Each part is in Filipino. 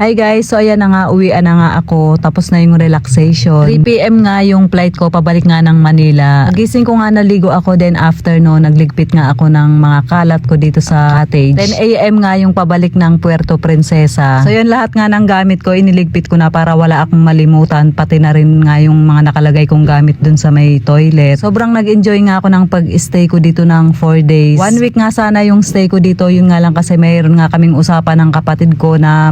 Hi guys, so ayan na nga, uwian na nga ako. Tapos na yung relaxation. 3pm nga yung flight ko, pabalik nga ng Manila. Gising ko nga naligo ako, then after no, nagligpit nga ako ng mga kalat ko dito sa cottage. 10am nga yung pabalik ng Puerto Princesa. So yun, lahat nga ng gamit ko, iniligpit ko na para wala akong malimutan. Pati na rin nga yung mga nakalagay kong gamit dun sa may toilet. Sobrang nag-enjoy nga ako ng pag-stay ko dito ng 4 days. One week nga sana yung stay ko dito, yun nga lang kasi mayroon nga kaming usapan ng kapatid ko na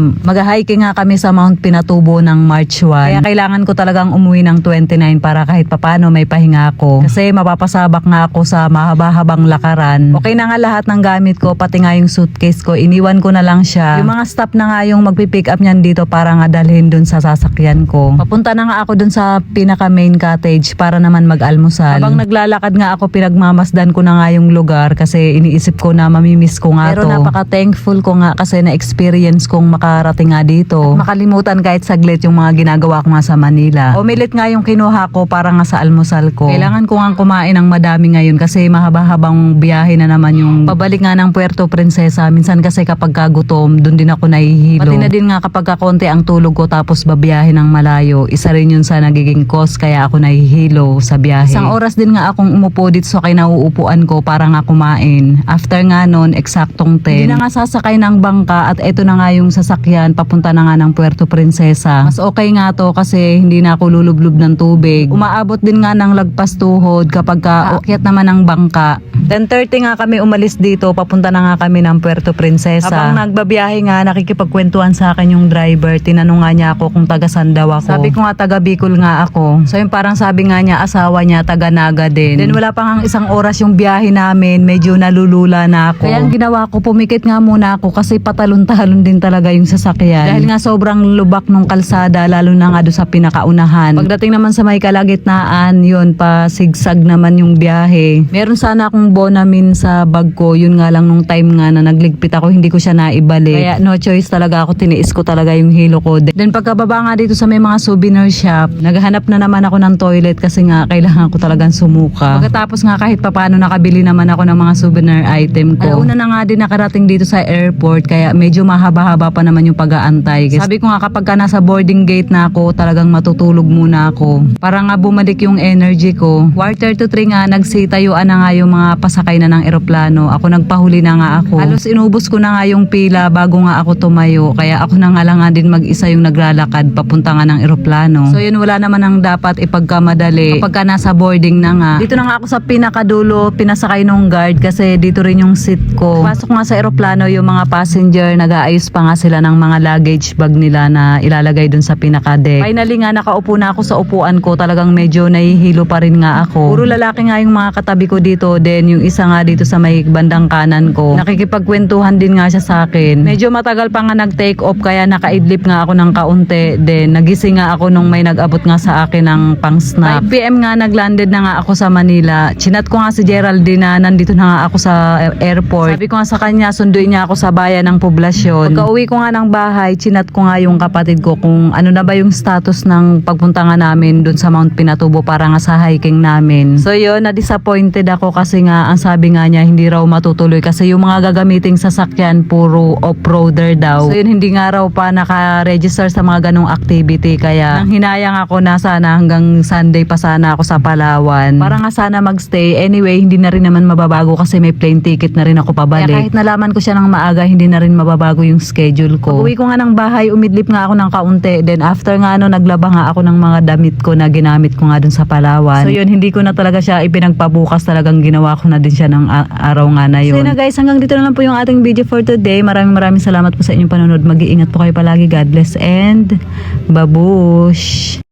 mag-hiking nga kami sa Mount Pinatubo ng March 1. Kaya kailangan ko talagang umuwi ng 29 para kahit papano may pahinga ako. Kasi mapapasabak nga ako sa mahaba-habang lakaran. Okay na nga lahat ng gamit ko, pati nga yung suitcase ko. Iniwan ko na lang siya. Yung mga staff na nga yung magpipick up niyan dito para nga dalhin dun sa sasakyan ko. Papunta na nga ako dun sa pinaka main cottage para naman mag-almusal. Habang naglalakad nga ako, pinagmamasdan ko na nga yung lugar kasi iniisip ko na mamimiss ko nga Pero to. napaka-thankful ko nga kasi na-experience kong makarating nga dito. At makalimutan kahit saglit yung mga ginagawa ko nga sa Manila. Umilit nga yung kinuha ko para nga sa almusal ko. Kailangan ko nga kumain ng madami ngayon kasi mahaba-habang biyahe na naman yung pabalik nga ng Puerto Princesa. Minsan kasi kapag kagutom, dun din ako nahihilo. Pati na din nga kapag kakonti ang tulog ko tapos babiyahe ng malayo. Isa rin yun sa nagiging cause kaya ako nahihilo sa biyahe. Isang oras din nga akong umupo dito sa kinauupuan ko para nga kumain. After nga nun, eksaktong 10. Hindi na nga sasakay ng bangka at eto na nga yung sasakyan papunta na nga ng Puerto Princesa. Mas okay nga to kasi hindi na ako lulublob ng tubig. Umaabot din nga ng lagpas tuhod kapag ka aakyat naman ng bangka. 10.30 nga kami umalis dito, papunta na nga kami ng Puerto Princesa. Habang nagbabiyahe nga, nakikipagkwentuhan sa akin yung driver. Tinanong nga niya ako kung taga saan daw ako. Sabi ko nga taga Bicol nga ako. So yung parang sabi nga niya, asawa niya taga Naga din. Then wala pa nga isang oras yung biyahe namin, medyo nalulula na ako. Kaya ang ginawa ko, pumikit nga muna ako kasi patalon-talon din talaga yung sasakyan. Dahil nga sobrang lubak nung kalsada, lalo na nga doon sa pinakaunahan. Pagdating naman sa may kalagitnaan, yun, pa sigsag naman yung biyahe. Meron sana akong bonamin sa bag ko, yun nga lang nung time nga na nagligpit ako, hindi ko siya naibalik. Kaya no choice talaga ako, tiniis ko talaga yung hilo ko. Then pagkababa nga dito sa may mga souvenir shop, naghahanap na naman ako ng toilet kasi nga kailangan ko talagang sumuka. Pagkatapos nga kahit papano nakabili naman ako ng mga souvenir item ko. Una na nga din nakarating dito sa airport kaya medyo mahaba-haba pa naman yung pag-aantay. Sabi ko nga kapag ka nasa boarding gate na ako, talagang matutulog muna ako. Para nga bumalik yung energy ko. Quarter to three nga, nagsitayuan na nga yung mga pasakay na ng eroplano. Ako nagpahuli na nga ako. Halos inubos ko na nga yung pila bago nga ako tumayo. Kaya ako na nga lang nga din mag-isa yung naglalakad papunta nga ng eroplano. So yun, wala naman ang dapat ipagkamadali kapag ka nasa boarding na nga. Dito na nga ako sa pinakadulo, pinasakay nung guard kasi dito rin yung seat ko. Pasok nga sa eroplano yung mga passenger, nag-aayos pa nga sila ng mga luggage bag nila na ilalagay dun sa pinaka-deck. Finally nga, nakaupo na ako sa upuan ko. Talagang medyo nahihilo pa rin nga ako. Puro lalaki nga yung mga katabi ko dito. Then yung isa nga dito sa may bandang kanan ko. Nakikipagkwentuhan din nga siya sa akin. Medyo matagal pa nga nag-take off kaya nakaidlip nga ako ng kaunti. Then nagising nga ako nung may nag-abot nga sa akin ng pang snack. 5pm nga naglanded na nga ako sa Manila. Chinat ko nga si Geraldine na nandito na nga ako sa airport. Sabi ko nga sa kanya, sunduin niya ako sa bayan ng poblasyon. Pagka uwi ko nga ng bahay, chinat ko nga yung kapatid ko kung ano na ba yung status ng pagpunta nga namin dun sa Mount Pinatubo para nga sa hiking namin. So yun, na-disappointed ako kasi nga ang sabi nga niya hindi raw matutuloy kasi yung mga gagamiting sasakyan puro off-roader daw. So yun, hindi nga raw pa naka-register sa mga ganong activity kaya nang hinayang ako na sana hanggang Sunday pa sana ako sa Palawan. Para nga sana magstay. Anyway, hindi na rin naman mababago kasi may plane ticket na rin ako pabalik. Kaya kahit nalaman ko siya ng maaga, hindi na rin mababago yung schedule ko. Pag uwi ko nga ng bahay, umidlip nga ako ng kaunti. Then after nga ano, naglaba nga ako ng mga damit ko na ginamit ko nga dun sa Palawan. So yun, hindi ko na talaga siya ipinagpabukas. Talagang ginawa ko na din siya ng araw nga na yun. So yun na guys, hanggang dito na lang po yung ating video for today. Maraming maraming salamat po sa inyong panonood. Mag-iingat po kayo palagi. God bless and babush!